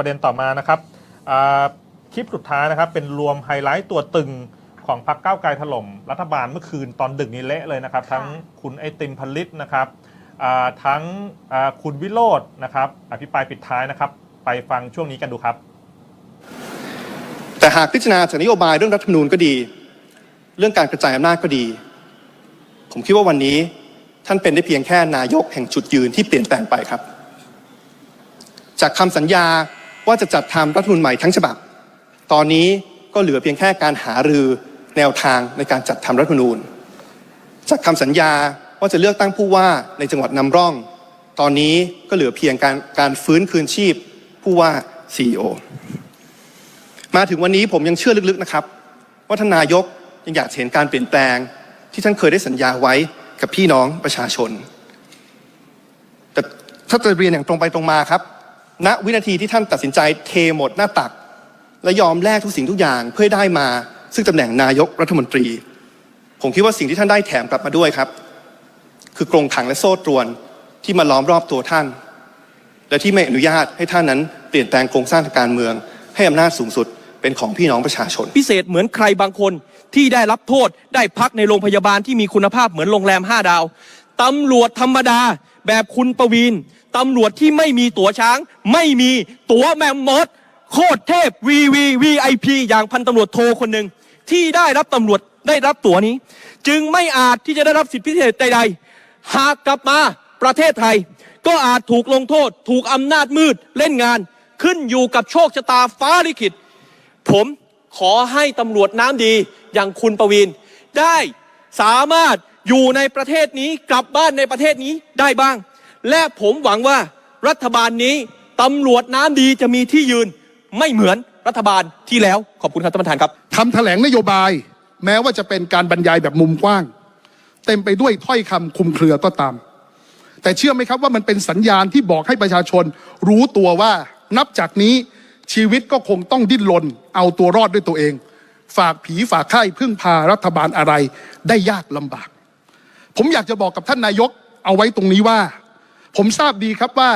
ประเด็นต่อมานะครับอ่าคลิปสุดท้ายนะครับ เป็นรวมไฮไลท์ตัวตึงของพรรคก้าวไกลถล่มรัฐบาลเมื่อคืนตอนดึกนี้เละเลยนะครับ ทั้งคุณไอติมพลิตนะครับอ่าทั้งอ่าคุณวิโรจน์นะครับอภิปรายปิดท้ายนะครับ ไปฟังช่วงนี้กันดูครับ แต่หากพิจารณาจากนโยบายเรื่องรัฐธรรมนูญก็ดี เรื่องการกระจายอำนาจก็ดี ผมคิดว่าวันนี้ท่านเป็นได้เพียงแค่นายกแห่งจุดยืนที่เปลี่ยนแปลงไปครับ จากคำสัญญา ว่าจะจัดทำรัฐมนูญใหม่ทั้งฉบับ ตอนนี้ก็เหลือเพียงแค่การหารือแนวทางในการจัดทำรัฐมนูญ จากคำสัญญาว่าจะเลือกตั้งผู้ว่าในจังหวัดนำร่อง ตอนนี้ก็เหลือเพียงการการฟื้นคืนชีพผู้ว่า CEO มาถึงวันนี้ผมยังเชื่อลึกๆนะครับ ว่าท่านนายกยังอยากเห็นการเปลี่ยนแปลง ที่ท่านเคยได้สัญญาไว้กับพี่น้องประชาชน แต่ถ้าจะเรียนอย่างตรงไปตรงมาครับ ณวินาทีที่ท่านตัดสินใจเทหมดหน้าตัก และยอมแลกทุกสิ่งทุกอย่างเพื่อได้มา ซึ่งตำแหน่งนายกรัฐมนตรี ผมคิดว่าสิ่งที่ท่านได้แถมกลับมาด้วยครับ คือกรงขังและโซ่ตรวนที่มาล้อมรอบตัวท่าน และที่ไม่อนุญาตให้ท่านนั้นเปลี่ยนแปลงโครงสร้างทางการเมือง ให้อำนาจสูงสุดเป็นของพี่น้องประชาชน พิเศษเหมือนใครบางคนที่ได้รับโทษได้พักในโรงพยาบาลที่มีคุณภาพเหมือนโรงแรม 5 ดาวตำรวจธรรมดา แบบคุณประวีนตำรวจที่ไม่มีตั๋วช้าง ไม่มีตั๋วแมมมอสโคตรเทพ VVVIP อย่างพันตำรวจโทคนหนึ่งที่ได้รับตำรวจได้รับตั๋วนี้ จึงไม่อาจที่จะได้รับสิทธิพิเศษใดๆ หากกลับมาประเทศไทย ก็อาจถูกลงโทษ ถูกอำนาจมืดเล่นงาน ขึ้นอยู่กับโชคชะตาฟ้าลิขิต ผมขอให้ตำรวจน้ำดีอย่างคุณประวินได้สามารถ อยู่ในประเทศนี้กลับบ้านในประเทศนี้ได้บ้าง และผมหวังว่ารัฐบาลนี้ตำรวจน้ำดีจะมีที่ยืนไม่เหมือนรัฐบาลที่แล้วขอบคุณครับท่านประธานครับทำแถลงนโยบาย แม้ว่าจะเป็นการบรรยายแบบมุมกว้าง เต็มไปด้วยถ้อยคำคุมเครือก็ตาม แต่เชื่อไหมครับว่ามันเป็นสัญญาณที่บอกให้ประชาชน รู้ตัวว่านับจากนี้ชีวิตก็คงต้องดิ้นรนเอาตัวรอดด้วยตัวเอง ฝากผีฝากไข้พึ่งพารัฐบาลอะไรได้ยากลำบาก ผมอยากจะบอกกับท่านนายกเอาไว้ตรงนี้ว่า ผมทราบดีครับว่า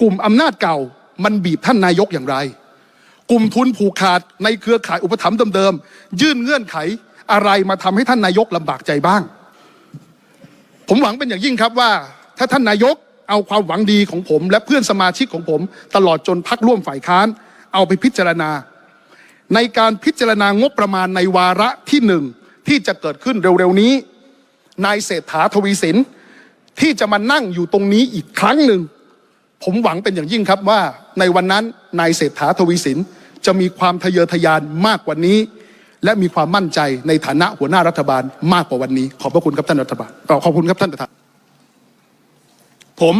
กลุ่มอำนาจเก่ามันบีบท่านนายกอย่างไร กลุ่มทุนผูกขาดในเครือข่ายอุปถัมภ์เดิมๆยื่นเงื่อนไขอะไรมาทำให้ท่านนายกลำบากใจบ้าง ผมหวังเป็นอย่างยิ่งครับว่า ถ้าท่านนายกเอาความหวังดีของผม และเพื่อนสมาชิกของผม ตลอดจนพักร่วมฝ่ายค้าน เอาไปพิจารณา ในการพิจารณางบประมาณในวาระที่หนึ่งที่จะเกิดขึ้นเร็วๆนี้ นายเศรษฐาทวีสินที่จะมานั่งอยู่ตรงนี้อีกครั้งหนึ่ง ผมหวังเป็นอย่างยิ่งครับว่าในวันนั้นนายเศรษฐาทวีสินจะมีความทะเยอทะยานมากกว่านี้ และมีความมั่นใจในฐานะหัวหน้ารัฐบาลมากกว่าวันนี้ ขอบพระคุณครับท่านรัฐบาลเอ่อขอบคุณครับท่านประธานผม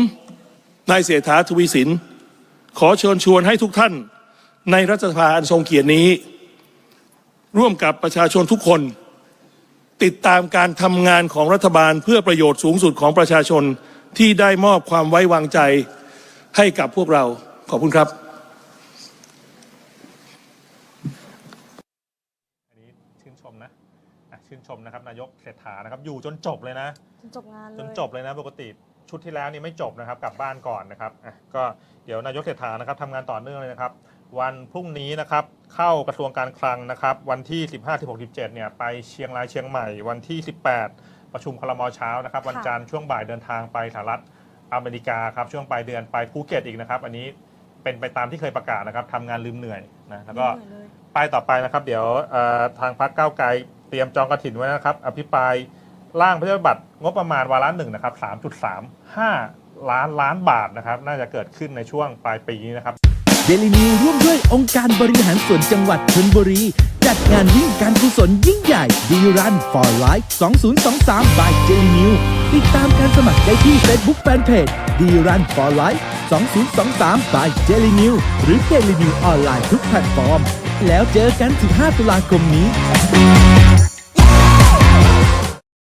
นายเศรษฐาทวีสินขอเชิญชวนให้ทุกท่านในรัฐสภาอันทรงเกียรตินี้ ร่วมกับประชาชนทุกคน ติดตามการทำงานของรัฐบาลเพื่อประโยชน์สูงสุดของประชาชนที่ได้มอบความไว้วางใจให้กับพวกเรา ขอบคุณครับ อันนี้ชื่นชมนะอะชื่นชมนะครับนายกเศรษฐานะครับ อยู่จนจบเลยนะจนจบงานเลยจนจบเลยนะปกติชุดที่แล้วนี่ไม่จบนะครับกลับบ้านก่อนนะครับอะก็เดี๋ยวนายกเศรษฐานะครับทำงานต่อเนื่องเลยนะครับ วันพรุ่งนี้นะครับเข้ากระทรวงการคลังนะครับ วันที่ 15 16 17เนี่ยไปเชียงรายเชียงใหม่ วันที่ 18 ประชุมคลมเช้านะครับ วันจันทร์ช่วงบ่ายเดินทางไปสหรัฐอเมริกาครับช่วงปลายเดือนไปภูเก็ตอีกนะครับ อันนี้เป็นไปตามที่เคยประกาศนะครับทำงานลืมเหนื่อยนะแล้วก็เหนื่อยเลยป้ายต่อไปนะครับ เดี๋ยวเอ่อทางพรรคก้าวไกลเตรียมจองกระถินไว้นะครับ อภิปรายร่างพระราชบัญญัติงบประมาณวาระหนึ่งนะครับ3.35 ล้านล้านบาทนะครับ น่าจะเกิดขึ้นในช่วงปลายปีนี้นะครับ เดลินิวร่วมด้วยองค์การบริหารส่วนจังหวัดชลบุรี จัดงานวิ่งการกุศลยิ่งใหญ่ดีรัน for life 2023 by เจลินิวติดตามการสมัครได้ที่ Facebook Fanpage ดีรัน for life 2023 by เจลินิวหรือเจลินิวออนไลน์ทุกแพลตฟอร์ม แล้วเจอกัน 15 ตุลาคมนี้